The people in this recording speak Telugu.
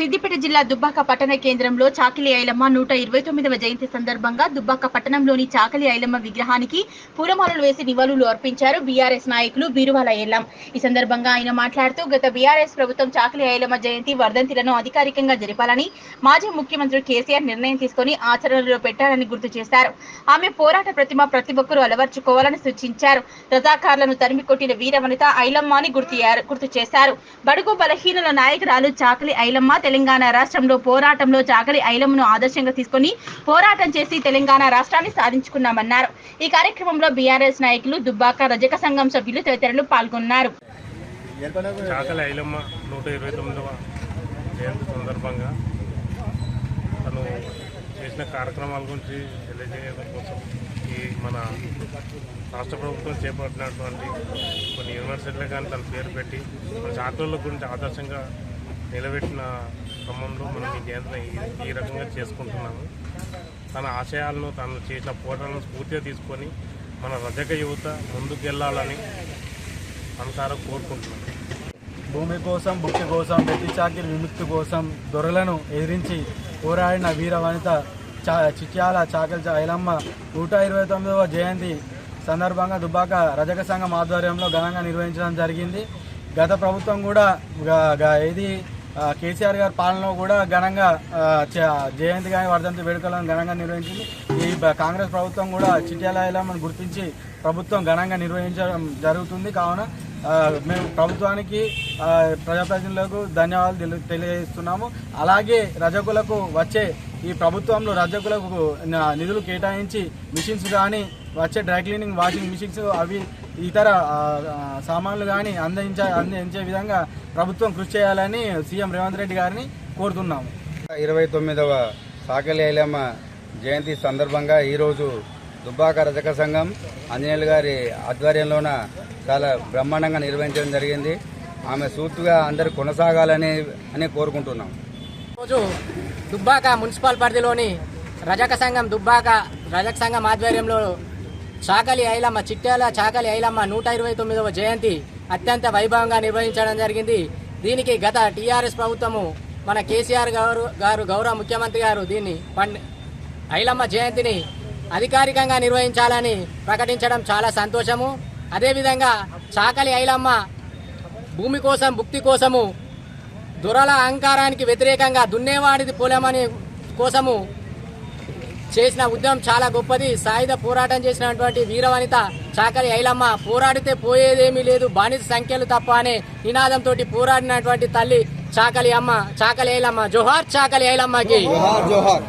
సిద్దిపేట జిల్లా దుబ్బాక పట్టణ కేంద్రంలో చాకిలి ఐలమ్మ నూట ఇరవై తొమ్మిదవ జయంతి సందర్భంగా దుబ్బాక పట్టణంలోని చాకలి ఐలమ్మ విగ్రహానికి పూలమాలలు వేసి నివాళులు అర్పించారు బీఆర్ఎస్ నాయకులు బీరువాల ఎల్లం ఈ సందర్భంగా ఆయన మాట్లాడుతూ గత బీఆర్ఎస్ ప్రభుత్వం చాకలి ఐలమ్మ జయంతి వర్ధంతిలను అధికారికంగా జరపాలని మాజీ ముఖ్యమంత్రి కేసీఆర్ నిర్ణయం తీసుకుని ఆచరణలో పెట్టాలని గుర్తు చేశారు. ఆమె పోరాట ప్రతిమ ప్రతి ఒక్కరూ అలవర్చుకోవాలని సూచించారు. రజాకారులను తరిమి కొట్టిన వీరవనిత ఐలమ్మ అని గుర్తు గుర్తు చేశారు. బడుగు బలహీనుల నాయకురాలు చాకలి ఐలమ్మ తెలంగాణ రాష్ట్రంలో పోరాటంలో చాకలి ఐలమ్మను ఆదర్శంగా తీసుకుని పోరాటం చేసి తెలంగాణ రాష్ట్రాన్ని సాధించుకున్నామన్నారు. ఈ కార్యక్రమంలో బీఆర్ఎస్ నాయకులు దుబ్బాక రజక సంఘం సభ్యులు తదితరులు పాల్గొన్నారు. చాకలి ఐలమ్మ నూట ఇరవై తొమ్మిదవ జయంతి సందర్భంగా తను చేసిన కార్యక్రమాల గురించి తెలియజేయడం కోసం ఈ మన రాష్ట్ర ప్రభుత్వం చేపట్టినటువంటి కొన్ని యూనివర్సిటీలు కానీ తన పేరు పెట్టి మన చాకల గురించి ఆదర్శంగా నిలబెట్టిన క్రమంలో మనం ఈ జయంతిని ఈ- రకంగా చేసుకుంటున్నాము. తన ఆశయాలను తను చేసిన పోరాటాలను స్ఫూర్తిగా తీసుకొని మన రజక యువత ముందుకు వెళ్ళాలని మనసారా కోరుకుంటున్నాను భూమి కోసం భుక్తి కోసం వెట్టి చాకిరి విముక్తి కోసం దొరలను ఎదిరించి పోరాడిన వీర వనిత చా చిట్యాల చాకలి ఐలమ్మ నూట ఇరవై తొమ్మిదవ జయంతి సందర్భంగా దుబ్బాక రజక సంఘం ఆధ్వర్యంలో ఘనంగా నిర్వహించడం జరిగింది. గత ప్రభుత్వం కూడా గ- ఇది కేసీఆర్ గారి పాలనలో కూడా ఘనంగా జయంతి కానీ వర్ధంతి వేడుకలను ఘనంగా నిర్వహించింది. ఈ కాంగ్రెస్ ప్రభుత్వం కూడా చిట్యాల ఐలమ్మను గుర్తించి ప్రభుత్వం ఘనంగా నిర్వహించడం జరుగుతుంది. కావున మేము ప్రభుత్వానికి ప్రజాప్రతినిధులకు ధన్యవాదాలు తెలి- తెలియజేస్తున్నాము. అలాగే రజకులకు వచ్చే ఈ ప్రభుత్వంలో రజకులకు నిధులు కేటాయించి మిషన్స్ కానీ వచ్చే డ్రై క్లీనింగ్ వాషింగ్ మిషన్స్ అవి ఇతర సామాన్లు కానీ అందించే అందించే విధంగా ప్రభుత్వం కృషి చేయాలని సీఎం రేవంత్ రెడ్డి గారిని కోరుతున్నాము. ఇరవై తొమ్మిదవ సాకలి ఐలమ్మ జయంతి సందర్భంగా ఈరోజు దుబ్బాక రజక సంఘం అంజనేయులు గారి ఆధ్వర్యంలోన చాలా బ్రహ్మాండంగా నిర్వహించడం జరిగింది. ఆమె సూర్తుగా అందరు కొనసాగాలని అని కోరుకుంటున్నాం. రోజు దుబ్బాక మున్సిపల్ పరిధిలోని రజక సంఘం దుబ్బాక రజక సంఘం ఆధ్వర్యంలో చాకలి ఐలమ్మ చిట్టేల చాకలి ఐలమ్మ నూట ఇరవై తొమ్మిదవ జయంతి అత్యంత వైభవంగా నిర్వహించడం జరిగింది. దీనికి గత టీఆర్ఎస్ ప్రభుత్వము మన కేసీఆర్ గారు గారు గౌరవ ముఖ్యమంత్రి గారు దీన్ని పండ్ ఐలమ్మ జయంతిని అధికారికంగా నిర్వహించాలని ప్రకటించడం చాలా సంతోషము. అదేవిధంగా చాకలి ఐలమ్మ భూమి కోసం భుక్తి కోసము దురల అహంకారానికి వ్యతిరేకంగా దున్నేవాడిది పొలమని కోసము చేసిన ఉద్యమం చాలా గొప్పది. సాయుధ పోరాటం చేసినటువంటి వీరవనిత చాకలి ఐలమ్మ పోరాడితే పోయేదేమీ లేదు. బానిస సంఖ్యలు తప్ప అనే నినాదంతో పోరాడినటువంటి తల్లి చాకలి అమ్మ చాకలి ఐలమ్మ జోహార్ చాకలి ఐలమ్మకి. జోహార్ జోహార్.